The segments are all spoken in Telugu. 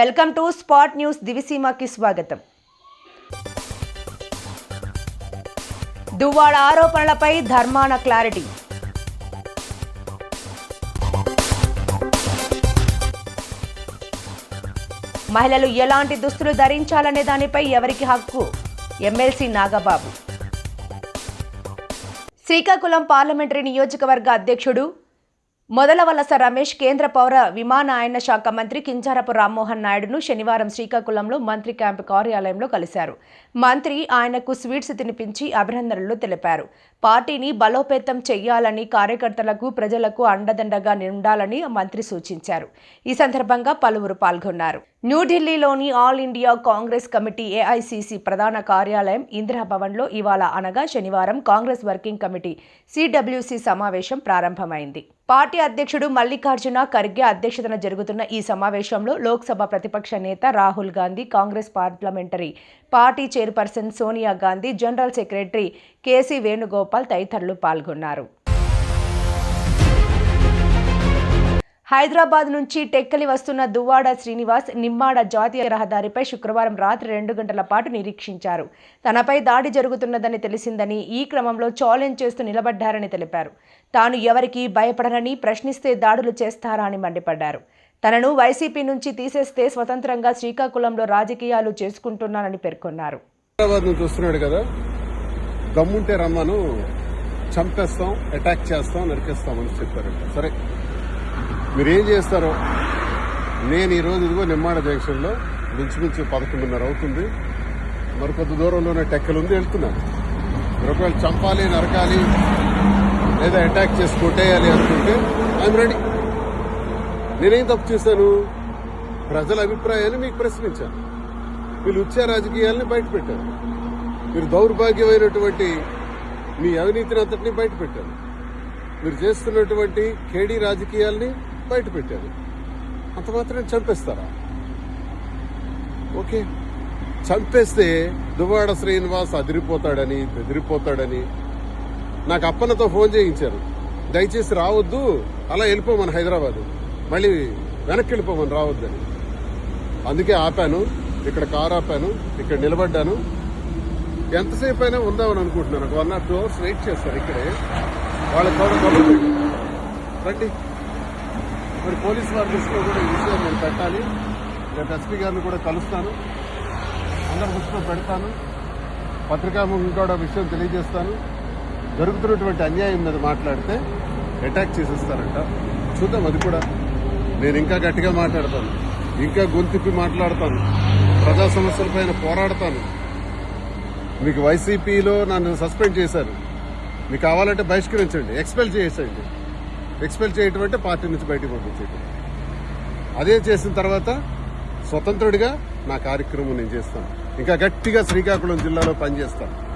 వెల్కమ్ టు స్పాట్ న్యూస్ దివిసీమకి స్వాగతం. దువ్వాడ ఆరోపణలపై ధర్మాన క్లారిటీ. మహిళలు ఎలాంటి దుస్తులు ధరించాలనే దానిపై ఎవరికి హక్కు? ఎమ్మెల్సీ నాగబాబు. శ్రీకాకుళం పార్లమెంటరీ నియోజకవర్గ అధ్యక్షుడు మొదల వలస రమేష్ కేంద్ర పౌర విమానయాన శాఖ మంత్రి కింజారపు రామ్మోహన్ నాయుడును శనివారం శ్రీకాకుళంలో మంత్రి క్యాంపు కార్యాలయంలో కలిశారు. మంత్రి ఆయనకు స్వీట్స్ తినిపించి అభినందనలు తెలిపారు. పార్టీని బలోపేతం చేయాలని కార్యకర్తలకు ప్రజలకు అండదండగా ఉండాలని మంత్రి సూచించారు. ఈ సందర్భంగా పలువురు పాల్గొన్నారు. న్యూఢిల్లీలోని All India Congress committee AICC ప్రధాన కార్యాలయం ఇందిరాభవన్లో ఇవాళ అనగా శనివారం కాంగ్రెస్ వర్కింగ్ కమిటీ సిడబ్ల్యూసి సమావేశం ప్రారంభమైంది. పార్టీ అధ్యక్షుడు మల్లికార్జున ఖర్గే అధ్యక్షతన జరుగుతున్న ఈ సమావేశంలో లోక్సభ ప్రతిపక్ష నేత Rahul Gandhi Congress parliamentary party chairperson Sonia Gandhi general secretary KC Venugopal తదితరులు పాల్గొన్నారు. హైదరాబాద్ నుంచి టెక్కలి వస్తున్న దువ్వాడ శ్రీనివాస్ నిమ్మాడ జాతీయ రహదారిపై శుక్రవారం రాత్రి రెండు గంటల పాటు నిరీక్షించారు. తనపై దాడి జరుగుతున్నదని తెలిసిందని ఈ క్రమంలో ఛాలెంజ్ చేస్తూ నిలబడ్డారని తెలిపారు. తాను ఎవరికీ భయపడనని ప్రశ్నిస్తే దాడులు చేస్తారా అని మండిపడ్డారు. తనను వైసీపీ నుంచి తీసేస్తే స్వతంత్రంగా శ్రీకాకుళంలో రాజకీయాలు చేసుకుంటున్నానని పేర్కొన్నారు. హైదరాబాద్ నుంచి వస్తున్నాడు కదా దమ్ముంటే రమ్మను చంపేస్తాం అటాక్ చేస్తాం నరికేస్తామని చెప్పారంట సరే మీరేం చేస్తారో? నేను ఈరోజు ఇదిగో నిమ్మాడ జంక్షన్లో మించుమించు పదకొండున్నర అవుతుంది. మరికొద్ది దూరంలోనే టెక్కలు ఉంది వెళ్తున్నాను. మీరు ఒకవేళ చంపాలి నరకాలి లేదా అటాక్ చేసి కొట్టేయాలి అనుకుంటే ఐఎమ్ రెడీ నేనేం తప్పు చేశాను? ప్రజల అభిప్రాయాన్ని మీకు ప్రశ్నించాను. వీళ్ళు ఉచ్చ రాజకీయాల్ని బయటపెట్టారు. మీరు దౌర్భాగ్యమైనటువంటి మీ అవినీతిని అంతటినీ బయటపెట్టారు. మీరు చేస్తున్నటువంటి కేడీ రాజకీయాల్ని బయటపెట్టారు. అంత మాత్రం చంపేస్తారా? ఓకే. చంపేస్తే దువ్వాడ శ్రీనివాస్ అదిరిపోతాడని బెదిరిపోతాడని నాకు అప్పనతో ఫోన్ చేయించారు. దయచేసి రావద్దు అలా వెళ్ళిపోమని హైదరాబాద్. మళ్ళీ వెనక్కి వెళ్ళిపోమని రావద్దని. అందుకే ఆపాను ఇక్కడ కారు ఆపాను ఇక్కడ నిలబడ్డాను. ఎంతసేపు అయినా ఉందామని అనుకుంటున్నాను. ఒక one or two hours wait చేస్తారు ఇక్కడే. వాళ్ళ కూడా రండి. మరి పోలీస్ వారి దృష్టిలో కూడా ఈ విషయం నేను పెట్టాలి. రేపు ఎస్పీ గారిని కూడా కలుస్తాను. అందరి దృష్టిలో పెడతాను. పత్రికాముఖం కూడా విషయం తెలియజేస్తాను. జరుగుతున్నటువంటి అన్యాయం మీద మాట్లాడితే అటాక్ చేసేస్తారంట. చూద్దాం అది కూడా. నేను ఇంకా గట్టిగా మాట్లాడతాను. ఇంకా గొంతిప్పి మాట్లాడతాను. ప్రజా సమస్యలపైన పోరాడతాను. మీకు వైసీపీలో నన్ను సస్పెండ్ చేశారు. మీకు కావాలంటే బహిష్కరించండి. ఎక్స్పెల్ చేసేయండి. ఎక్స్పెల్ చేయటం అంటే పార్టీ నుంచి బయటకు పంపించేయటం అదే చేసిన తర్వాత స్వతంత్రుడిగా నా కార్యక్రమం నేను చేస్తాను. ఇంకా గట్టిగా శ్రీకాకుళం జిల్లాలో పనిచేస్తాను.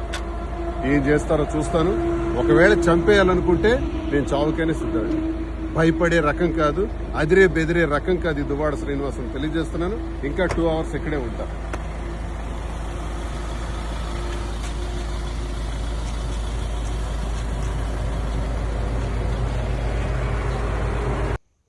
ఏం చేస్తారో చూస్తాను. ఒకవేళ చంపేయాలనుకుంటే నేను చావుకైనా సిద్ధమే. భయపడే రకం కాదు అదిరే బెదిరే రకం కాదు ఈ దువాడ శ్రీనివాసం తెలియజేస్తున్నాను. ఇంకా టూ అవర్స్ ఇక్కడే ఉంటా.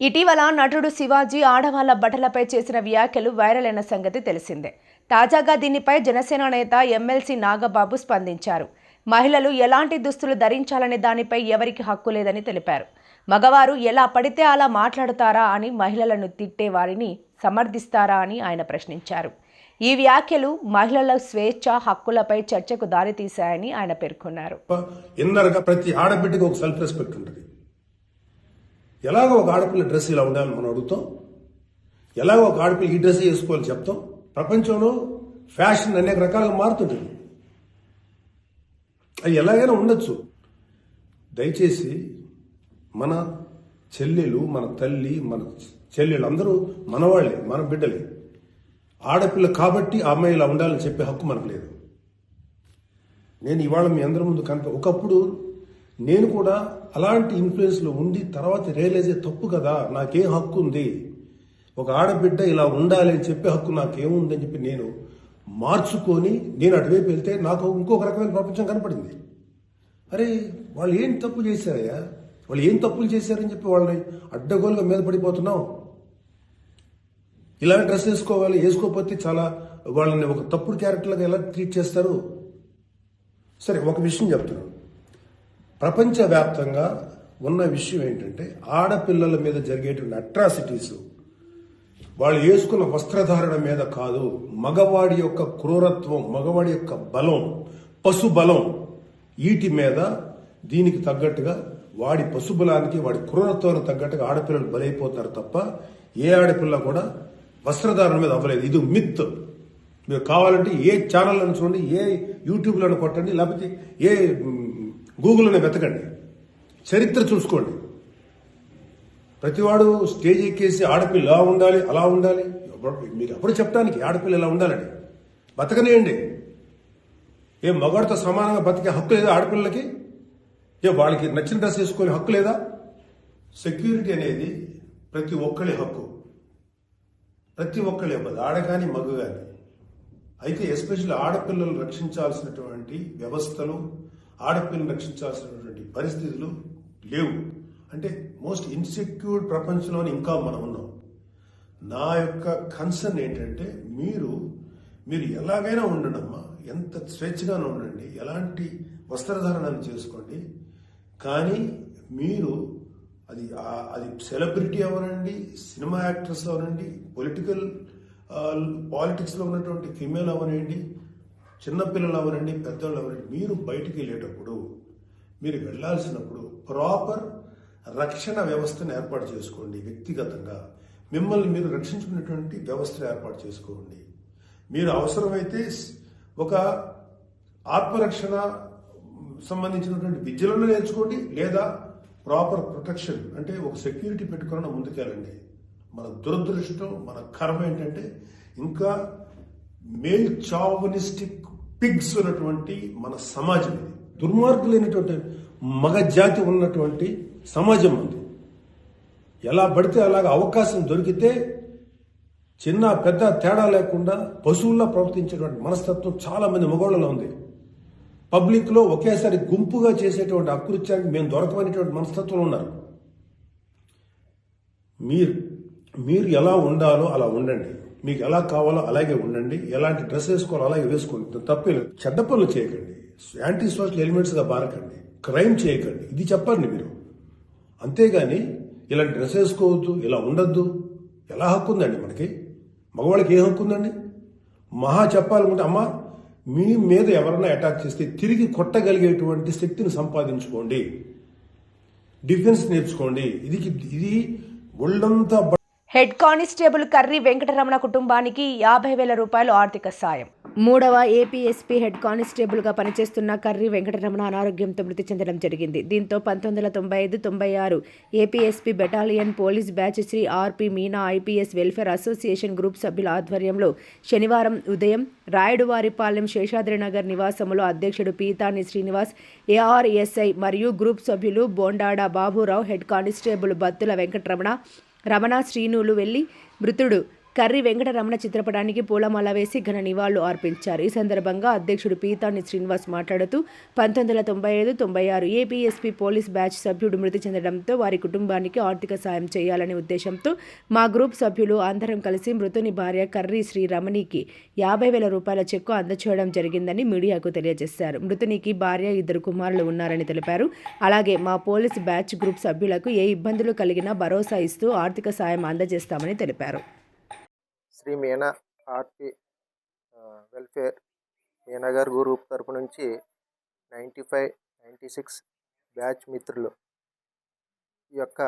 ఇటీవల నటుడు శివాజీ ఆడవాళ్ళ బట్టలపై చేసిన వ్యాఖ్యలు వైరల్ అయిన సంగతి తెలిసిందే. తాజాగా దీనిపై జనసేన నేత ఎమ్మెల్సీ నాగబాబు స్పందించారు. మహిళలు ఎలాంటి దుస్తులు ధరించాలనే దానిపై ఎవరికి హక్కు లేదని తెలిపారు. మగవారు ఎలా పడితే అలా మాట్లాడతారా అని మహిళలను తిట్టే వారిని సమర్థిస్తారా అని ఆయన ప్రశ్నించారు. ఈ వ్యాఖ్యలు మహిళల స్వేచ్ఛ హక్కులపై చర్చకు దారితీశాయని ఆయన పేర్కొన్నారు. ఇన్నర్గా ప్రతి ఆడబిడ్డకి ఒక సెల్ఫ్ రెస్పెక్ట్ ఉంటుంది. ఎలాగో ఒక ఆడపిల్ల డ్రెస్ ఇలా ఉండాలని మనం అడుగుతాం. ఎలాగో ఒక ఆడపిల్ల ఈ డ్రెస్ వేసుకోవాలని చెప్తాం. ప్రపంచంలో ఫ్యాషన్ అనేక రకాలుగా మారుతుంటుంది అది ఎలాగైనా ఉండొచ్చు. దయచేసి మన చెల్లెలు మన తల్లి మన చెల్లెలు అందరూ మనవాళ్ళే మన బిడ్డలే. ఆడపిల్ల కాబట్టి ఆ అమ్మాయి ఇలా ఉండాలని చెప్పే హక్కు మనకు లేదు. నేను ఇవాళ మీ అందరి ముందు కనుక ఒకప్పుడు నేను కూడా అలాంటి ఇన్ఫ్లుయెన్స్లో ఉండి తర్వాత రియలైజ్ అయ్యే తప్పు కదా నాకేం హక్కు ఉంది. ఒక ఆడబిడ్డ ఇలా ఉండాలి అని చెప్పే హక్కు నాకేముందని చెప్పి నేను మార్చుకొని నేను అటువైపు వెళ్తే నాకు ఇంకొక రకమైన ప్రపంచం కనపడింది. అరే వాళ్ళు ఏం తప్పు చేశారయ్యా? వాళ్ళు ఏం తప్పులు చేశారని చెప్పి వాళ్ళని అడ్డగోలుగా మీద పడిపోతున్నావు? ఇలా డ్రెస్ వేసుకోవాలి వేసుకోకపోతే చాలా వాళ్ళని ఒక తప్పుడు క్యారెక్టర్గా ఎలా ట్రీట్ చేస్తారు? సరే ఒక విషయం చెప్తున్నాను. ప్రపంచవ్యాప్తంగా ఉన్న విషయం ఏంటంటే ఆడపిల్లల మీద జరిగేటువంటి అట్రాసిటీస్ వాళ్ళు వేసుకున్న వస్త్రధారణ మీద కాదు మగవాడి యొక్క క్రూరత్వం మగవాడి యొక్క బలం పశు బలం వీటి మీద దీనికి తగ్గట్టుగా వాడి పశుబలానికి వాడి క్రూరత్వానికి తగ్గట్టుగా ఆడపిల్లలు బలైపోతారు తప్ప ఏ ఆడపిల్ల కూడా వస్త్రధారణ మీద అవ్వలేదు. ఇది మిత్. మీరు కావాలంటే ఏ ఛానల్లను చూడండి ఏ యూట్యూబ్లను కొట్టండి లేకపోతే ఏ గూగుల్లోనే వెతకండి. చరిత్ర చూసుకోండి. ప్రతివాడు స్టేజ్ ఎక్కేసి ఆడపిల్ల ఇలా ఉండాలి అలా ఉండాలి. మీరు ఎప్పుడు చెప్పడానికి ఆడపిల్ల ఇలా ఉండాలని బతకనేయండి. ఏ మగవాడితో సమానంగా బతికే హక్కు లేదా ఆడపిల్లలకి? ఏ వాళ్ళకి నచ్చిన డ్రెస్ వేసుకునే హక్కు లేదా? సెక్యూరిటీ అనేది ప్రతి ఒక్కరి హక్కు. ప్రతి ఒక్కరి ఇవ్వదు ఆడ కానీ మగ కానీ అయితే ఎస్పెషల్లీ ఆడపిల్లలు రక్షించాల్సినటువంటి వ్యవస్థలు ఆడపిల్లలు రక్షించాల్సినటువంటి పరిస్థితులు లేవు. అంటే మోస్ట్ ఇన్సెక్యూర్ ప్రపంచంలోని ఇంకా మనం ఉన్నాం. నా యొక్క కన్సర్న్ ఏంటంటే మీరు మీరు ఎలాగైనా ఉండండమ్మా. ఎంత స్వేచ్ఛగానే ఉండండి. ఎలాంటి వస్త్రధారణను చేసుకోండి. కానీ మీరు అది అది సెలబ్రిటీ అవనండి సినిమా యాక్ట్రెస్ అవనండి పొలిటికల్ పాలిటిక్స్లో ఉన్నటువంటి ఫీమేల్ అవనండి చిన్నపిల్లలు అవనండి పెద్దవాళ్ళు అవనండి మీరు బయటికి వెళ్ళేటప్పుడు మీరు వెళ్ళాల్సినప్పుడు ప్రాపర్ రక్షణ వ్యవస్థను ఏర్పాటు చేసుకోండి వ్యక్తిగతంగా. మిమ్మల్ని మీరు రక్షించుకునేటువంటి వ్యవస్థను ఏర్పాటు చేసుకోండి. మీరు అవసరమైతే ఒక ఆత్మరక్షణ సంబంధించినటువంటి విద్యలను నేర్చుకోండి లేదా ప్రాపర్ ప్రొటెక్షన్ అంటే ఒక సెక్యూరిటీ పెట్టుకుని ముందుకెళ్ళండి. మన దురదృష్టం మన కర్మ ఏంటంటే ఇంకా మేల్ చావనిస్టిక్ పిగ్స్ ఉన్నటువంటి మన సమాజం ఇది. దుర్మార్గులైనటువంటి మగ జాతి ఉన్నటువంటి సమాజం ఉంది. ఎలా పడితే అలాగ అవకాశం దొరికితే చిన్న పెద్ద తేడా లేకుండా పశువుల్లా ప్రవర్తించేటువంటి మనస్తత్వం చాలా మంది మగవాళ్ళలో ఉంది. పబ్లిక్లో ఒకేసారి గుంపుగా చేసేటువంటి అకృత్యానికి మేము దొరకమనేటువంటి మనస్తత్వం ఉన్నారు. మీరు మీరు ఎలా ఉండాలో అలా ఉండండి. మీకు ఎలా కావాలో అలాగే ఉండండి. ఎలాంటి డ్రెస్ వేసుకోవాలో అలాగే వేసుకోండి. తప్పే లేదు. చెడ్డ పనులు చేయకండి. యాంటీ సోషల్ ఎలిమెంట్స్గా బారకండి. క్రైమ్ చేయకండి. ఇది చెప్పండి మీరు. అంతేగాని ఇలాంటి డ్రెస్ వేసుకోవద్దు ఇలా ఉండొద్దు. ఎలా హక్కు ఉందండి మనకి? మగవాళ్ళకి ఏ హక్కు ఉందండి? మహా చెప్పాలనుకుంటే అమ్మ మీ మీద ఎవరైనా అటాక్ చేస్తే తిరిగి కొట్టగలిగేటువంటి శక్తిని సంపాదించుకోండి. డిఫెన్స్ నేర్చుకోండి. ఇది ఇది ఒళ్ళంతా హెడ్ కానిస్టేబుల్ కర్రీ వెంకటరమణ కుటుంబానికి యాభై వేల రూపాయలు ఆర్థిక సాయం. మూడవ ఏపీఎస్పీ హెడ్ కానిస్టేబుల్గా పనిచేస్తున్న కర్రీ వెంకటరమణ అనారోగ్యంతో మృతి చెందడం జరిగింది. దీంతో పంతొమ్మిది వందల తొంభై ఐదు తొంభై ఆరు APSP battalion police batch Shri R P Meena IPS welfare association group సభ్యుల ఆధ్వర్యంలో శనివారం ఉదయం రాయుడువారిపాలెం శేషాద్రినగర్ నివాసంలో అధ్యక్షుడు పీతాని శ్రీనివాస్ ఏఆర్ఎస్ఐ మరియు గ్రూప్ సభ్యులు బోండాడ బాబురావు హెడ్ కానిస్టేబుల్ బత్తుల వెంకటరమణ రమణ శ్రీనులు వెళ్ళి మృతుడు కర్రి వెంకటరమణ చిత్రపటానికి పూలమాల వేసి ఘన నివాళులు అర్పించారు. ఈ సందర్భంగా అధ్యక్షుడు పీతాని శ్రీనివాస్ మాట్లాడుతూ పంతొమ్మిది వందల తొంభై ఐదు తొంభై ఆరు ఏపీఎస్పీ పోలీస్ బ్యాచ్ సభ్యుడు మృతి చెందడంతో వారి కుటుంబానికి ఆర్థిక సాయం చేయాలనే ఉద్దేశంతో మా గ్రూప్ సభ్యులు అందరం కలిసి మృతుని భార్య కర్రీ శ్రీ రమణికి యాభై వేల రూపాయల చెక్కు అందచేయడం జరిగిందని మీడియాకు తెలియజేశారు. మృతునికి భార్య ఇద్దరు కుమారులు ఉన్నారని తెలిపారు. అలాగే మా పోలీస్ బ్యాచ్ గ్రూప్ సభ్యులకు ఏ ఇబ్బందులు కలిగినా భరోసా ఇస్తూ ఆర్థిక సాయం అందజేస్తామని తెలిపారు. శ్రీ మీనా ఆర్పి వెల్ఫేర్ మీనా గారి గ్రూప్ తరపు నుంచి ninety five ninety six batch మిత్రులు. ఈ యొక్క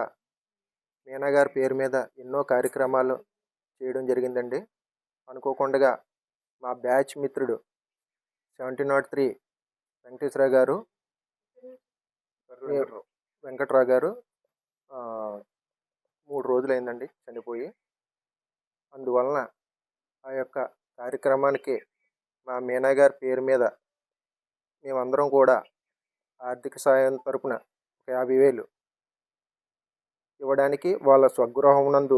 మీనా గారి పేరు మీద ఎన్నో కార్యక్రమాలు చేయడం జరిగిందండి. అనుకోకుండా మా బ్యాచ్ మిత్రుడు సెవెంటీ నాట్ త్రీ వెంకటేశ్వర గారు వెంకట్రావు. గారు మూడు రోజులైందండి చనిపోయి. అందువలన ఆ యొక్క కార్యక్రమానికి మా మీనా గారి పేరు మీద మేమందరం కూడా ఆర్థిక సాయం తరపున ఒక యాభై వేలు ఇవ్వడానికి వాళ్ళ స్వగృహం నందు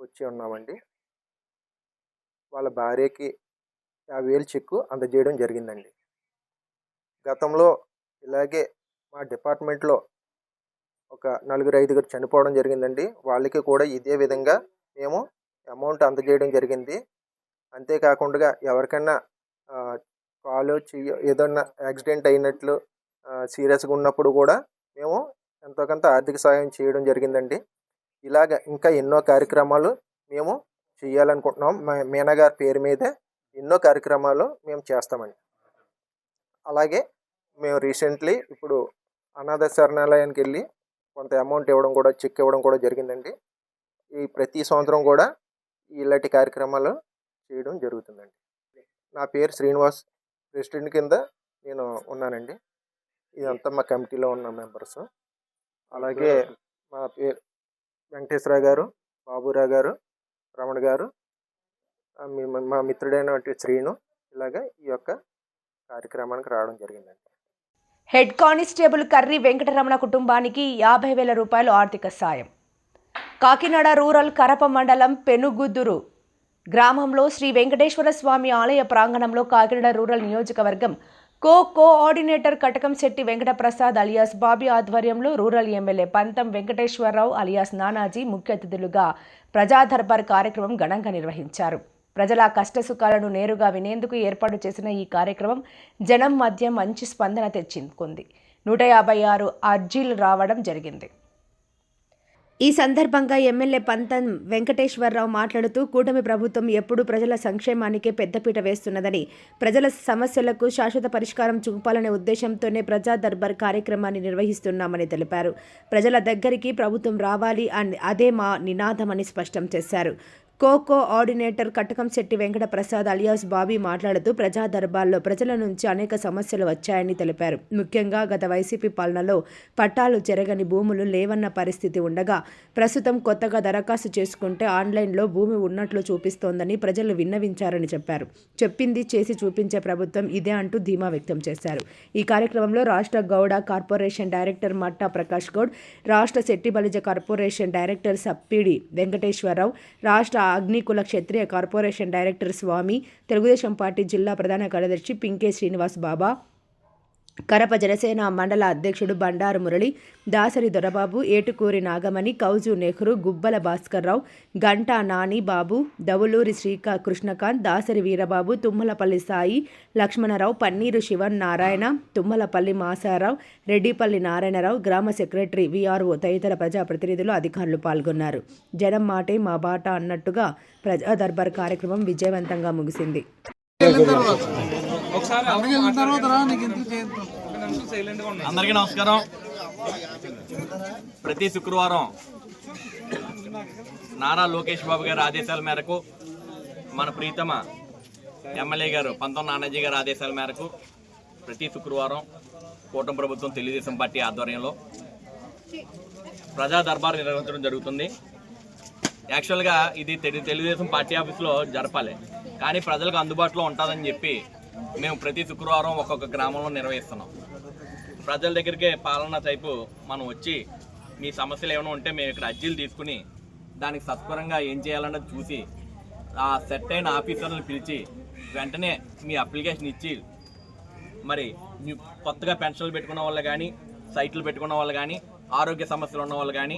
వచ్చి ఉన్నామండి. వాళ్ళ భార్యకి యాభై వేలు చెక్కు అందజేయడం జరిగిందండి. గతంలో ఇలాగే మా డిపార్ట్మెంట్లో ఒక నలుగురు ఐదుగురు చనిపోవడం జరిగిందండి. వాళ్ళకి కూడా ఇదే విధంగా మేము అమౌంట్ అందజేయడం జరిగింది. అంతేకాకుండా ఎవరికైనా కాలు చెయ్యి ఏదన్నా యాక్సిడెంట్ అయినట్లు సీరియస్గా ఉన్నప్పుడు కూడా మేము ఎంతో కొంత ఆర్థిక సహాయం చేయడం జరిగిందండి. ఇలాగ ఇంకా ఎన్నో కార్యక్రమాలు మేము చేయాలనుకుంటున్నాం. మీనగారి మీనా గారి పేరు మీదే ఎన్నో కార్యక్రమాలు మేము చేస్తామండి. అలాగే మేము రీసెంట్లీ ఇప్పుడు అనాథ శరణాలయానికి వెళ్ళి కొంత అమౌంట్ ఇవ్వడం కూడా చెక్ ఇవ్వడం కూడా జరిగిందండి. ఈ ప్రతి సంవత్సరం కూడా ఇలాంటి కార్యక్రమాలు చేయడం జరుగుతుందండి. నా పేరు శ్రీనివాస్ ప్రెసిడెంట్ కింద నేను ఉన్నానండి. ఇదంతా మా కమిటీలో ఉన్న మెంబర్స్. అలాగే మా పేరు వెంకటేశ్వర గారు బాబురావు గారు రమణ గారు మా మిత్రుడైనటువంటి శ్రీను ఇలాగా ఈ యొక్క కార్యక్రమానికి రావడం జరిగిందండి. హెడ్ కానిస్టేబుల్ కర్రీ వెంకటరమణ కుటుంబానికి యాభై వేల రూపాయలు ఆర్థిక సాయం. కాకినాడ రూరల్ కరప మండలం పెనుగుద్దురు గ్రామంలో శ్రీ వెంకటేశ్వర స్వామి ఆలయ ప్రాంగణంలో కాకినాడ రూరల్ నియోజకవర్గం co coordinator Katakam Shetty Venkataprasad alias Bobby ఆధ్వర్యంలో రూరల్ ఎమ్మెల్యే పంతం వెంకటేశ్వరరావు అలియాస్ నానాజీ ముఖ్య అతిథులుగా ప్రజాదర్బార్ కార్యక్రమం ఘనంగా నిర్వహించారు. ప్రజల కష్టసుఖాలను నేరుగా వినేందుకు ఏర్పాటు చేసిన ఈ కార్యక్రమం జనం మధ్య మంచి స్పందన తెచ్చుకుంది నూట యాభై ఆరు అర్జీలు రావడం జరిగింది. ఈ సందర్భంగా ఎమ్మెల్యే పంతం వెంకటేశ్వరరావు మాట్లాడుతూ కూటమి ప్రభుత్వం ఎప్పుడూ ప్రజల సంక్షేమానికే పెద్దపీట వేస్తున్నదని ప్రజల సమస్యలకు శాశ్వత పరిష్కారం చూపాలనే ఉద్దేశంతోనే ప్రజా దర్బార్ కార్యక్రమాన్ని నిర్వహిస్తున్నామని తెలిపారు. ప్రజల దగ్గరికి ప్రభుత్వం రావాలి అని అదే మా నినాదమని స్పష్టం చేశారు. Co coordinator Katakam Shetty Venkata Prasad alias Bobby మాట్లాడుతూ ప్రజా దర్బార్లో ప్రజల నుంచి అనేక సమస్యలు వచ్చాయని తెలిపారు. ముఖ్యంగా గత వైసీపీ పాలనలో పట్టాలు చెరగని భూములు లేవన్న పరిస్థితి ఉండగా ప్రస్తుతం కొత్తగా దరఖాస్తు చేసుకుంటే ఆన్లైన్లో భూమి ఉన్నట్లు చూపిస్తోందని ప్రజలు విన్నవించారని చెప్పారు. చెప్పింది చేసి చూపించే ప్రభుత్వం ఇదే అంటూ ధీమా వ్యక్తం చేశారు. ఈ కార్యక్రమంలో రాష్ట్ర గౌడ కార్పొరేషన్ డైరెక్టర్ మట్టా ప్రకాష్ గౌడ్ రాష్ట్ర శెట్టి బలిజ కార్పొరేషన్ డైరెక్టర్ సప్పిడి వెంకటేశ్వరరావు రాష్ట్ర Agnikula Kshatriya corporation director Swamy Telugu Desam party జిల్లా ప్రధాన కార్యదర్శి పింకే శ్రీనివాస్ బాబా కరప జనసేన మండల అధ్యక్షుడు బండారు మురళి దాసరి దొరబాబు ఏటుకూరి నాగమణి కౌజు నెహ్రూ గుబ్బల భాస్కర్రావు గంటా నాని బాబు దవులూరి శ్రీకా కృష్ణకాంత్ దాసరి వీరబాబు తుమ్మలపల్లి సాయి లక్ష్మణరావు పన్నీరు శివన్ నారాయణ తుమ్మలపల్లి మాసారావు రెడ్డిపల్లి నారాయణరావు గ్రామ సెక్రటరీ విఆర్ఓ తదితర ప్రజాప్రతినిధులు అధికారులు పాల్గొన్నారు. జనం మాటే మా బాట అన్నట్టుగా ప్రజా దర్బార్ కార్యక్రమం విజయవంతంగా ముగిసింది. అందరికీ నమస్కారం. ప్రతి శుక్రవారం నారా లోకేష్ బాబు గారి ఆదేశాల మేరకు మన ప్రీతమ ఎమ్మెల్యే గారు పంతం నానాజీ గారి ఆదేశాల మేరకు ప్రతి శుక్రవారం కూటమి ప్రభుత్వం తెలుగుదేశం పార్టీ ఆధ్వర్యంలో ప్రజా దర్బార్ నిర్వహించడం జరుగుతుంది. యాక్చువల్గా ఇది తెలు- తెలుగుదేశం పార్టీ ఆఫీస్లో జరపాలి. కానీ ప్రజలకు అందుబాటులో ఉంటుందని చెప్పి మేము ప్రతి శుక్రవారం ఒక్కొక్క గ్రామంలో నిర్వహిస్తున్నాం. ప్రజల దగ్గరికి పాలన టైపు మనం వచ్చి మీ సమస్యలు ఏమైనా ఉంటే మేము ఇక్కడ అర్జీలు తీసుకుని దానికి సత్వరంగా ఏం చేయాలన్నది చూసి ఆ సెట్ అయిన ఆఫీసర్లను పిలిచి వెంటనే మీ అప్లికేషన్ ఇచ్చి మరి కొత్తగా పెన్షన్లు పెట్టుకున్న వాళ్ళు కానీ సైట్లు పెట్టుకున్న వాళ్ళు కానీ ఆరోగ్య సమస్యలు ఉన్న వాళ్ళు కానీ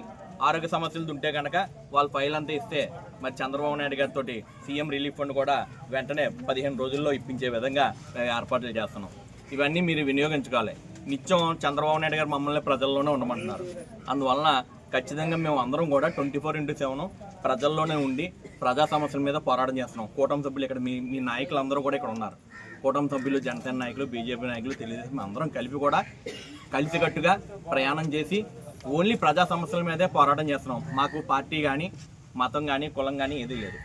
ఆరోగ్య సమస్యలు ఉంటే కనుక వాళ్ళ ఫైల్ అంతా ఇస్తే మరి చంద్రబాబు నాయుడు గారితో సీఎం రిలీఫ్ ఫండ్ కూడా వెంటనే పదిహేను రోజుల్లో ఇప్పించే విధంగా ఏర్పాట్లు చేస్తున్నాం. ఇవన్నీ మీరు వినియోగించుకోవాలి. నిత్యం చంద్రబాబు నాయుడు గారు మమ్మల్ని ప్రజల్లోనే ఉండమంటున్నారు. అందువలన ఖచ్చితంగా మేము అందరం కూడా ట్వంటీ ఫోర్ ఇంటూ సెవెన్ ప్రజల్లోనే ఉండి ప్రజా సమస్యల మీద పోరాటం చేస్తున్నాం. కూటమి సభ్యులు ఇక్కడ మీ మీ నాయకులు అందరూ కూడా ఇక్కడ ఉన్నారు. కూటమి సభ్యులు జనసేన నాయకులు బీజేపీ నాయకులు తెలుగుదేశం అందరం కలిపి కూడా కలిసికట్టుగా ప్రయాణం చేసి ఓన్లీ ప్రజా సమస్యల మీదే పోరాటం చేస్తున్నాం. మాకు పార్టీ కానీ మతం కానీ కులం కానీ ఏది లేదు.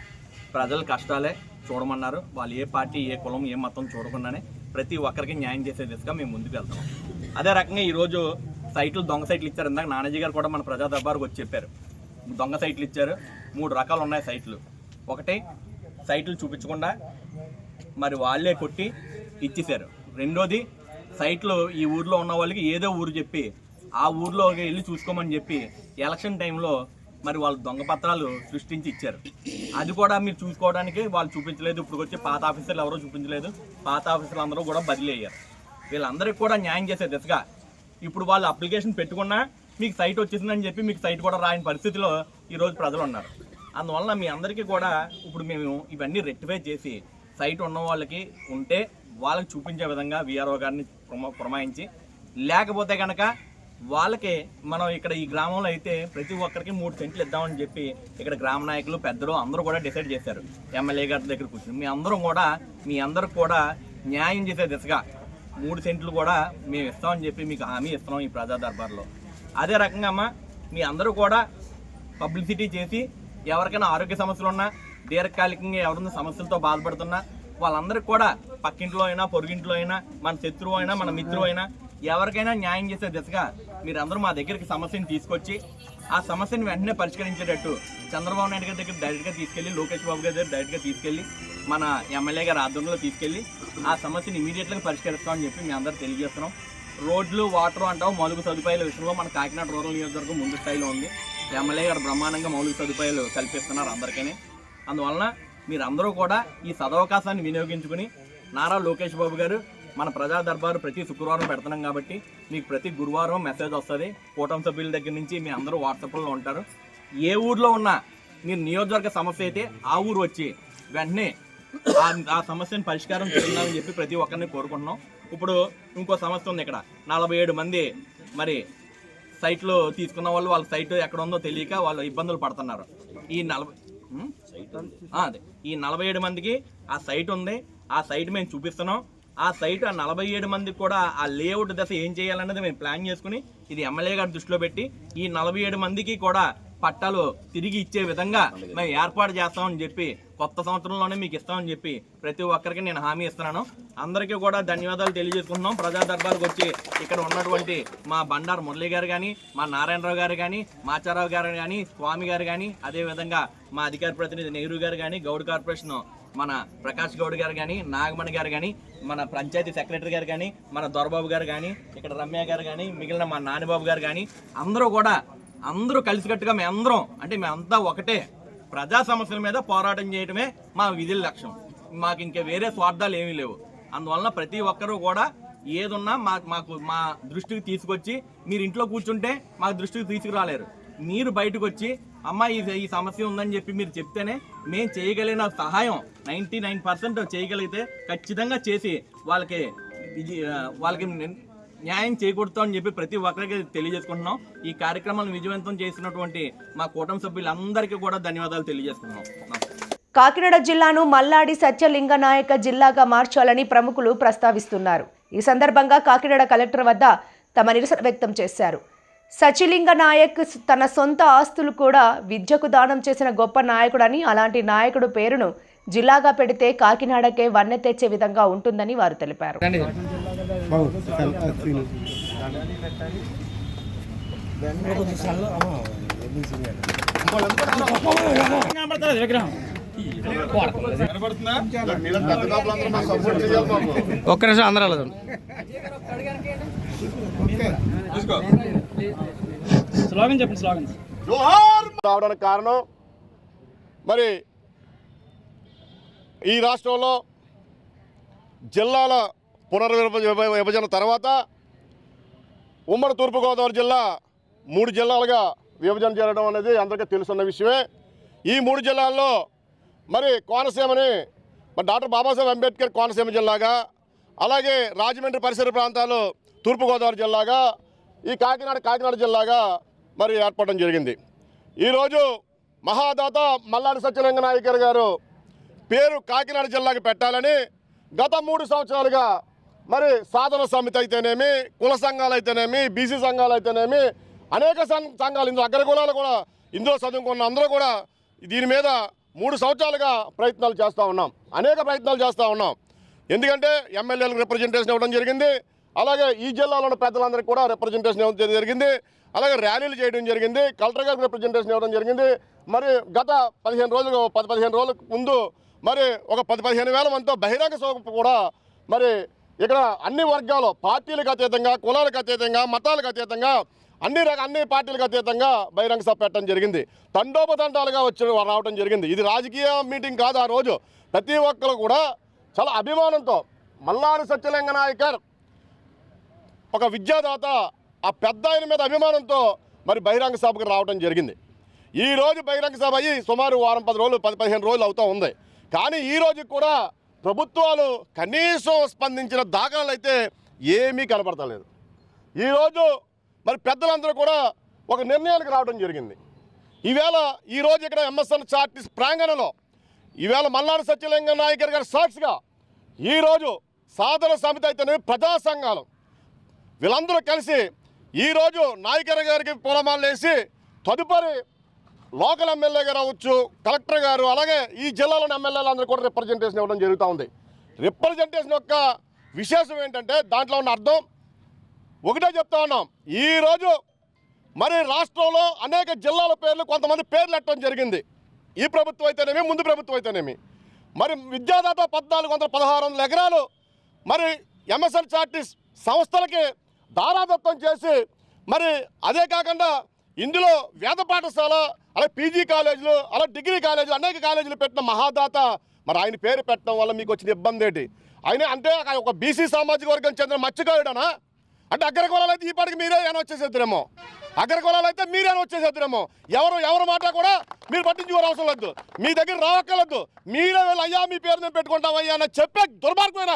ప్రజల కష్టాలే చూడమన్నారు. వాళ్ళు ఏ పార్టీ ఏ కులం ఏ మతం చూడకుండానే ప్రతి ఒక్కరికి న్యాయం చేసే దిశగా మేము ముందుకు వెళ్తాం అదే రకంగా ఈరోజు సైట్లు దొంగ సైట్లు ఇచ్చారు. ఇందాక నానాజీ గారు కూడా మన ప్రజా దర్బార్కి వచ్చి చెప్పారు. దొంగ సైట్లు ఇచ్చారు. మూడు రకాలు ఉన్నాయి సైట్లు. ఒకటి సైట్లు చూపించకుండా మరి వాళ్ళే కొట్టి ఇచ్చేశారు. రెండోది సైట్లు ఈ ఊర్లో ఉన్న వాళ్ళకి ఏదో ఊరు చెప్పి ఆ ఊర్లో వెళ్ళి చూసుకోమని చెప్పి ఎలక్షన్ టైంలో మరి వాళ్ళు దొంగ పత్రాలు సృష్టించి ఇచ్చారు. అది కూడా మీరు చూసుకోవడానికి వాళ్ళు చూపించలేదు. ఇప్పుడు వచ్చి పాత ఆఫీసర్లు ఎవరో చూపించలేదు. పాత ఆఫీసర్లు అందరూ కూడా బదిలీ అయ్యారు. వీళ్ళందరికీ కూడా న్యాయం చేసే దిశగా ఇప్పుడు వాళ్ళు అప్లికేషన్ పెట్టుకున్నా మీకు సైట్ వచ్చేసిందని చెప్పి మీకు సైట్ కూడా రాని పరిస్థితిలో ఈరోజు ప్రజలు ఉన్నారు. అందువలన మీ అందరికీ కూడా ఇప్పుడు మేము ఇవన్నీ రెక్టిఫై చేసి సైట్ ఉన్న వాళ్ళకి ఉంటే వాళ్ళకి చూపించే విధంగా విఆర్ఓ గారిని ప్రొమ ప్రమాయించి లేకపోతే కనుక వాళ్ళకి మనం ఇక్కడ ఈ గ్రామంలో అయితే ప్రతి ఒక్కరికి మూడు సెంట్లు ఇద్దామని చెప్పి ఇక్కడ గ్రామ నాయకులు పెద్దలు అందరూ కూడా డిసైడ్ చేశారు. ఎమ్మెల్యే గారి దగ్గర కూర్చొని. మీ అందరం కూడా మీ అందరూ కూడా న్యాయం చేసే దిశగా మూడు సెంట్లు కూడా మేము ఇస్తామని చెప్పి మీకు హామీ ఇస్తున్నాం ఈ ప్రజా దర్బార్లో. అదే రకంగా అమ్మ మీ అందరూ కూడా పబ్లిసిటీ చేసి ఎవరికైనా ఆరోగ్య సమస్యలు ఉన్నా దీర్ఘకాలికంగా ఎవరైనా సమస్యలతో బాధపడుతున్నా వాళ్ళందరికీ కూడా పక్కింట్లో అయినా పొరుగింట్లో అయినా మన శత్రువు అయినా మన మిత్రువు అయినా ఎవరికైనా న్యాయం చేసే దిశగా మీరందరూ మా దగ్గరికి సమస్యను తీసుకొచ్చి ఆ సమస్యను వెంటనే పరిష్కరించేటట్టు చంద్రబాబు నాయుడు గారి దగ్గర డైరెక్ట్గా తీసుకెళ్ళి లోకేష్ బాబు గారి దగ్గర డైరెక్ట్గా తీసుకెళ్ళి మన ఎమ్మెల్యే గారి ఆధ్వర్యంలో తీసుకెళ్ళి ఆ సమస్యను ఇమీడియట్గా పరిష్కరిస్తామని చెప్పి మేము అందరూ తెలియజేస్తున్నాం. రోడ్లు వాటర్ అంటాం మౌలిక సదుపాయాల విషయంలో మన కాకినాడ రూరల్ నియోజకవర్గం ముందు స్థాయిలో ఉంది. ఎమ్మెల్యే గారు బ్రహ్మాండంగా మౌలిక సదుపాయాలు కల్పిస్తున్నారు అందరికీ అందువలన మీరందరూ కూడా ఈ సదవకాశాన్ని వినియోగించుకుని నారా లోకేష్ బాబు గారు మన ప్రజా దర్బారు ప్రతి శుక్రవారం పెడుతున్నాం కాబట్టి మీకు ప్రతి గురువారం మెసేజ్ వస్తుంది. కూటమి సభ్యుల దగ్గర నుంచి మీ అందరూ వాట్సాప్లో ఉంటారు. ఏ ఊర్లో ఉన్నా మీరు నియోజకవర్గ సమస్య అయితే ఆ ఊరు వచ్చి వెంటనే ఆ- సమస్యను పరిష్కారం చేద్దామని చెప్పి ప్రతి ఒక్కరిని కోరుకుంటున్నాం. ఇప్పుడు ఇంకో సమస్య ఉంది ఇక్కడ. నలభై ఏడు మంది మరి సైట్లు తీసుకున్న వాళ్ళు వాళ్ళ సైట్ ఎక్కడ ఉందో తెలియక వాళ్ళు ఇబ్బందులు పడుతున్నారు. ఈ నలభై అదే. ఈ నలభై ఏడు మందికి ఆ సైట్ ఉంది. ఆ సైట్ మేము చూపిస్తున్నాం. ఆ సైట్ ఆ నలభై ఏడు మందికి కూడా ఆ లేఅవుట్ దశ ఏం చేయాలన్నది మేము ప్లాన్ చేసుకుని ఇది ఎమ్మెల్యే గారి దృష్టిలో పెట్టి ఈ నలభై ఏడు మందికి కూడా పట్టాలు తిరిగి ఇచ్చే విధంగా మేము ఏర్పాటు చేస్తామని చెప్పి కొత్త సంవత్సరంలోనే మీకు ఇస్తామని చెప్పి ప్రతి ఒక్కరికి నేను హామీ ఇస్తున్నాను. అందరికీ కూడా ధన్యవాదాలు తెలియజేసుకుంటున్నాం. ప్రజా దర్బార్కి వచ్చి ఇక్కడ ఉన్నటువంటి మా బండారు మురళి గారు కానీ మా నారాయణరావు గారు కానీ మాచారావు గారు కానీ స్వామి గారు కానీ అదేవిధంగా మా అధికార ప్రతినిధి నెహ్రూ గారు కానీ గౌడ్ కార్పొరేషన్ మన ప్రకాష్ గౌడ్ గారు కానీ నాగమణి గారు కానీ మన పంచాయతీ సెక్రటరీ గారు కానీ మన దొరబాబు గారు కానీ ఇక్కడ రమ్య గారు కానీ మిగిలిన మా నానిబాబు గారు కానీ అందరూ కూడా అందరూ కలిసికట్టుగా మేమందరం అంటే మేమంతా ఒకటే. ప్రజా సమస్యల మీద పోరాటం చేయడమే మా విధుల లక్ష్యం. మాకు ఇంకా వేరే స్వార్థాలు ఏమీ లేవు. అందువలన ప్రతి ఒక్కరూ కూడా ఏదున్నా మా మాకు మా దృష్టికి తీసుకొచ్చి మీరు ఇంట్లో కూర్చుంటే మా దృష్టికి తీసుకురాలేరు. మీరు బయటకు వచ్చి అమ్మ ఈ ఈ సమస్య ఉందని చెప్పి మీరు చెప్తేనే మేము చేయగలిగిన సహాయం నైంటీ నైన్ పర్సెంట్ చేయగలిగితే ఖచ్చితంగా చేసి వాళ్ళకి వాళ్ళకి న్యాయం న్యాయం అని చెప్పి ప్రతి ఒక్కరికి తెలియజేసుకుంటున్నాం. ఈ కార్యక్రమాలను విజయవంతం చేసినటువంటి మా కూటమి సభ్యులందరికీ కూడా ధన్యవాదాలు తెలియజేసుకున్నాం కాకినాడ జిల్లాను మల్లాడి సత్యలింగ నాయక జిల్లాగా మార్చాలని ప్రముఖులు ప్రస్తావిస్తున్నారు. ఈ సందర్భంగా కాకినాడ కలెక్టర్ వద్ద తమ నిరసన వ్యక్తం చేశారు. సచిలింగ నాయక్ తన సొంత ఆస్తులు కూడా విద్యకు దానం చేసిన గొప్ప నాయకుడని అలాంటి నాయకుడు పేరును జిల్లాగా పెడితే కాకినాడకే వన్నె తెచ్చే విధంగా ఉంటుందని వారు తెలిపారు. ఒక్క నిమిషం అందరూ అలా స్లోగన్ చెప్పండి స్లోగన్. రావడానికి కారణం మరి ఈ రాష్ట్రంలో జిల్లాల పునర్విభజ విభజన తర్వాత ఉమ్మడి తూర్పుగోదావరి జిల్లా మూడు జిల్లాలుగా విభజన చేయడం అనేది అందరికీ తెలుసున్న విషయమే. ఈ మూడు జిల్లాల్లో మరి కోనసీమని మరి డాక్టర్ బాబాసాహెబ్ అంబేద్కర్ కోనసీమ జిల్లాగా అలాగే రాజమండ్రి పరిసర ప్రాంతాలు తూర్పుగోదావరి జిల్లాగా ఈ కాకినాడ కాకినాడ జిల్లాగా మరి ఏర్పడడం జరిగింది. ఈరోజు మహాదాత మల్లాడి సత్యలింగ నాయకర్ గారు పేరు కాకినాడ జిల్లాకి పెట్టాలని గత మూడు సంవత్సరాలుగా మరి సాధన సమితి అయితేనేమి కుల సంఘాలు అయితేనేమి బీసీ సంఘాలు అయితేనేమి అనేక సం- సంఘాలు ఇందులో అగ్రకులాలు కూడా ఇందులో చదువుకున్న అందరూ కూడా దీని మీద మూడు సంవత్సరాలుగా ప్రయత్నాలు చేస్తూ ఉన్నాం. అనేక ప్రయత్నాలు చేస్తూ ఉన్నాం. ఎందుకంటే ఎమ్మెల్యేలకు రిప్రజెంటేషన్ ఇవ్వడం జరిగింది. అలాగే ఈ జిల్లాలో ఉన్న పెద్దలందరికీ కూడా రిప్రజెంటేషన్ ఇవ్వడం జరిగింది. అలాగే ర్యాలీలు చేయడం జరిగింది. కలెక్టర్ గారికి రిప్రజెంటేషన్ ఇవ్వడం జరిగింది. మరి గత పదిహేను రోజులు పది పదిహేను రోజులకు ముందు మరి ఒక పది పదిహేను వేల మందితో బహిరంగ సభ కూడా మరి ఇక్కడ అన్ని వర్గాలు పార్టీలకు అతీతంగా కులాలకు అతీతంగా మతాలకు అతీతంగా అన్ని రక అన్ని పార్టీలకు అతీతంగా బహిరంగ సభ పెట్టడం జరిగింది. తండోపతండాలుగా వచ్చి రావడం జరిగింది. ఇది రాజకీయ మీటింగ్ కాదు ఆ రోజు. ప్రతి ఒక్కరు కూడా చాలా అభిమానంతో మల్లారి సత్యలింగ నాయకర్ ఒక విద్యాదాత ఆ పెద్ద ఆయన మీద అభిమానంతో మరి బహిరంగ సభకు రావడం జరిగింది. ఈ రోజు బహిరంగ సభ అయ్యి సుమారు వారం పది రోజులు పది పదిహేను రోజులు అవుతూ ఉంది. కానీ ఈ రోజు కూడా ప్రభుత్వాలు కనీసం స్పందించిన దాఖలాలు అయితే ఏమీ కనపడతలేదు. ఈరోజు మరి పెద్దలందరూ కూడా ఒక నిర్ణయానికి రావడం జరిగింది. ఈవేళ ఈరోజు ఇక్కడ ఎంఎస్ఎన్ చార్టీస్ ప్రాంగణంలో ఈవేళ మల్లాడి సత్యలింగ నాయకర్ గారి సాక్షిగా ఈరోజు సాధన సమితి అయితేనే ప్రజా సంఘాలు. వీళ్ళందరూ కలిసి ఈరోజు నాయకర్ గారికి పొలమాలు వేసి తదుపరి లోకల్ ఎమ్మెల్యే గారు అవ్వచ్చు కలెక్టర్ గారు అలాగే ఈ జిల్లాలోని ఎమ్మెల్యేలు అందరూ కూడా రిప్రజెంటేషన్ ఇవ్వడం జరుగుతూ ఉంది. రిప్రజెంటేషన్ యొక్క విశేషం ఏంటంటే దాంట్లో ఉన్న అర్థం ఒకటే చెప్తా ఉన్నాం. ఈరోజు మరి రాష్ట్రంలో అనేక జిల్లాల పేర్లు కొంతమంది పేర్లు ఎట్టడం జరిగింది. ఈ ప్రభుత్వం అయితేనేమి ముందు ప్రభుత్వం అయితేనేమి. మరి విద్యాదాత పద్నాలుగు వందల పదహారు వందల ఎకరాలు మరి ఎంఎస్ఎల్ చార్టీస్ సంస్థలకి దారాదత్తం చేసి మరి అదే కాకుండా ఇందులో వేద పాఠశాల అలా పీజీ కాలేజీలు అలా డిగ్రీ కాలేజీలు అనేక కాలేజీలు పెట్టిన మహాదాత మరి ఆయన పేరు పెట్టడం వల్ల మీకు వచ్చిన ఇబ్బంది ఏంటి? ఆయన అంటే ఒక బీసీ సామాజిక వర్గం చెందిన మత్స్యకారుడనా? అంటే అగ్రకులాలు అయితే ఈ పాటికి మీరే ఏమైనా వచ్చేసేద్దరేమో. అగ్రకులాలు అయితే మీరేనా వచ్చేసేద్దరేమో. ఎవరు ఎవరు మాట కూడా మీరు పట్టించుకోవడం అవసరం లేదు. మీ దగ్గర రావక్కర్లేదు. మీరే వెళ్ళి అయ్యా మీ పేరు మేము పెట్టుకుంటామయ్యా అని చెప్పే దుర్మార్గమైన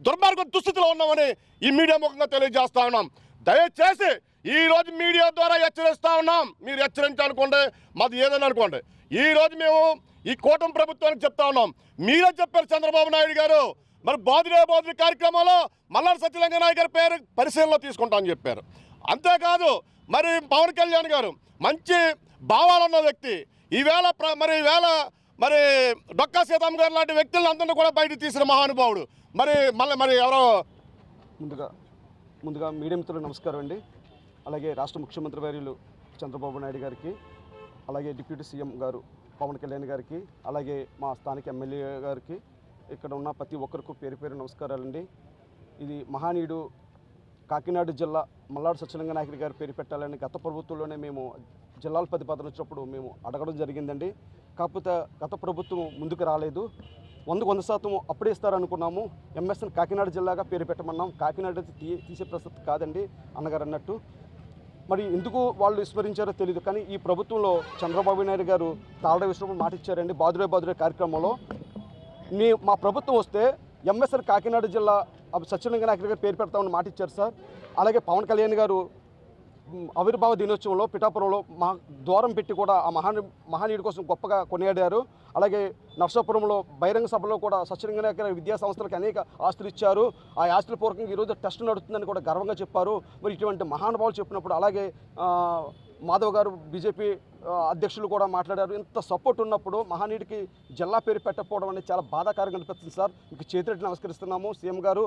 దుర్మార్గ దుస్థితిలో ఉన్నామని ఈ మీడియా ముఖంగా తెలియజేస్తా ఉన్నాం. దయచేసి ఈరోజు మీడియా ద్వారా హెచ్చరిస్తా ఉన్నాం. మీరు హెచ్చరించాలనుకోండి మాది ఏదైనా అనుకోండి. ఈ రోజు మేము ఈ కూటమి ప్రభుత్వానికి చెప్తా ఉన్నాం. మీరే చెప్పారు చంద్రబాబు నాయుడు గారు. మరి బాదురే బాదురే కార్యక్రమంలో మల్లారి సత్యలింగ నాయక్ గారి పేరు పరిశీలనలో తీసుకుంటామని చెప్పారు. అంతేకాదు మరి పవన్ కళ్యాణ్ గారు మంచి భావాలు ఉన్న వ్యక్తి. ఈవేళ ప్ర- మరి ఈవేళ మరి డొక్కా సీతమ్మ గారు లాంటి వ్యక్తులందరినీ కూడా బయటకు తీసిన మహానుభావుడు. మరి మళ్ళీ మరి ఎవరో? ముందుగా ముందుగా మీడియా మిత్రులకు నమస్కారం అండి. అలాగే రాష్ట్ర ముఖ్యమంత్రి వర్యులు చంద్రబాబు నాయుడు గారికి అలాగే డిప్యూటీ సీఎం గారు పవన్ కళ్యాణ్ గారికి అలాగే మా స్థానిక ఎమ్మెల్యే గారికి ఇక్కడ ఉన్న ప్రతి ఒక్కరికి పేరు పేరు నమస్కారాలండి ఇది మహానీయుడు కాకినాడ జిల్లా మల్లాడు సత్యలింగ నాయకుడి గారు పేరు పెట్టాలని గత ప్రభుత్వంలోనే మేము జిల్లాల ప్రతిపాదన వచ్చినప్పుడు మేము అడగడం జరిగిందండి. కాకపోతే గత ప్రభుత్వం ముందుకు రాలేదు. వందకు వంద శాతం అప్పుడే ఇస్తారనుకున్నాము. ఎంఎస్ఎన్ కాకినాడ జిల్లాగా పేరు పెట్టమన్నాం. కాకినాడ తీ తీసే ప్రసక్తి కాదండి అన్నగారు అన్నట్టు. మరి ఎందుకు వాళ్ళు విస్మరించారో తెలియదు కానీ ఈ ప్రభుత్వంలో చంద్రబాబు నాయుడు గారు తాళ విశ్వం మాట ఇచ్చారండి బాదురే బాదురే కార్యక్రమంలో. మీ మా ప్రభుత్వం వస్తే ఎంఎస్ఆర్ కాకినాడ జిల్లా అబ్ సత్యలింగ గారు పేరు పెడతామని మాట ఇచ్చారు సార్. అలాగే పవన్ కళ్యాణ్ గారు ఆవిర్భావ దినోత్సవంలో పిఠాపురంలో మా ద్వారం పెట్టి కూడా ఆ మహాని మహానీయుడి కోసం గొప్పగా కొనియాడారు. అలాగే నర్సాపురంలో బహిరంగ సభలో కూడా సత్యలింగ విద్యా సంస్థలకు అనేక ఆస్తులు ఇచ్చారు. ఆ ఆస్తుల పూర్వకంగా ఈరోజు టెస్ట్ నడుస్తుందని కూడా గర్వంగా చెప్పారు. మరి ఇటువంటి మహానుభావులు చెప్పినప్పుడు అలాగే మాధవ్ గారు బీజేపీ అధ్యక్షులు కూడా మాట్లాడారు. ఇంత సపోర్ట్ ఉన్నప్పుడు మహానీయుడికి జిల్లా పేరు పెట్టకపోవడం అనేది చాలా బాధాకరంగా అనిపిస్తుంది సార్. మీకు చేతులెట్టి నమస్కరిస్తున్నాము. సీఎం గారు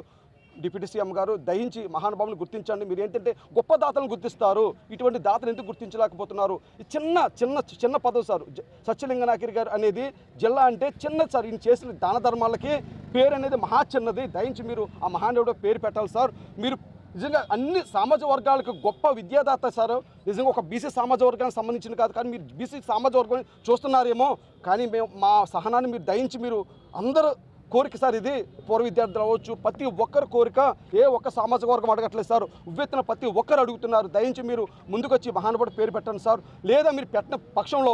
డిప్యూటీ సీఎం గారు దయించి మహానుభావులు గుర్తించండి. మీరు ఏంటంటే గొప్ప దాతలను గుర్తిస్తారు. ఇటువంటి దాతలు ఎందుకు గుర్తించలేకపోతున్నారు? చిన్న చిన్న చిన్న పదవి సార్. జ- సత్యలింగ గారు అనేది జిల్లా అంటే చిన్నది సార్. ఈయన చేసిన దాన ధర్మాలకి పేరు అనేది మహా చిన్నది. దయించి మీరు ఆ మహానుభావుడు పేరు పెట్టాలి సార్. మీరు నిజంగా అన్ని సామాజిక వర్గాలకు గొప్ప విద్యాదాత సార్. నిజంగా ఒక బీసీ సామాజిక వర్గానికి సంబంధించిన కాదు. కానీ మీరు బీసీ సామాజిక వర్గం చూస్తున్నారేమో. కానీ మేము మా సహనాన్ని మీరు దయించి మీరు అందరూ కోరిక సార్ ఇది. పూర్వ విద్యార్థులు అవ్వచ్చు ప్రతి ఒక్కరి కోరిక ఏ ఒక్క సామాజిక వర్గం అడగట్లేదు సార్. ఉవ్వెత్తిన ప్రతి ఒక్కరు అడుగుతున్నారు. దయించి మీరు ముందుకొచ్చి మహానుభావుడు పేరు పెట్టండి సార్. లేదా మీరు పెట్టిన పక్షంలో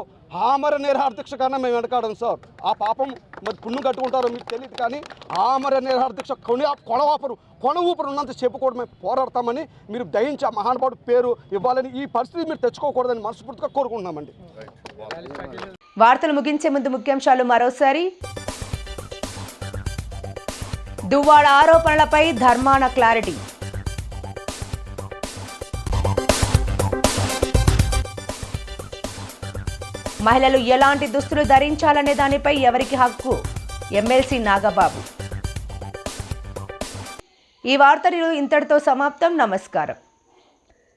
ఆమర నిరహార్థిక్ష కన్నా మేము వెనకాడం సార్. ఆ పాపం మరి పుణ్యం కట్టుకుంటారో మీకు తెలియదు కానీ ఆమర నిరహార్థిక్ష కొని కొడవాపరు కొన ఊపరు ఉన్నంత చెప్పుకోవడమే మేము పోరాడతామని మీరు దయించి ఆ మహానుభావుడు పేరు ఇవ్వాలని ఈ పరిస్థితి మీరు తెచ్చుకోకూడదని మనస్ఫూర్తిగా కోరుకుంటున్నామండి. వార్తలు ముగించే ముందు ముఖ్యాంశాలు మరోసారి. దువ్వాడ ఆరోపణలపై ధర్మాన క్లారిటీ. మహిళలు ఎలాంటి దుస్తులు ధరించాలనే దానిపై ఎవరికి హక్కు? ఎమ్మెల్సీ నాగబాబు. ఈ వార్తలు ఇంతటితో సమాప్తం. నమస్కారం.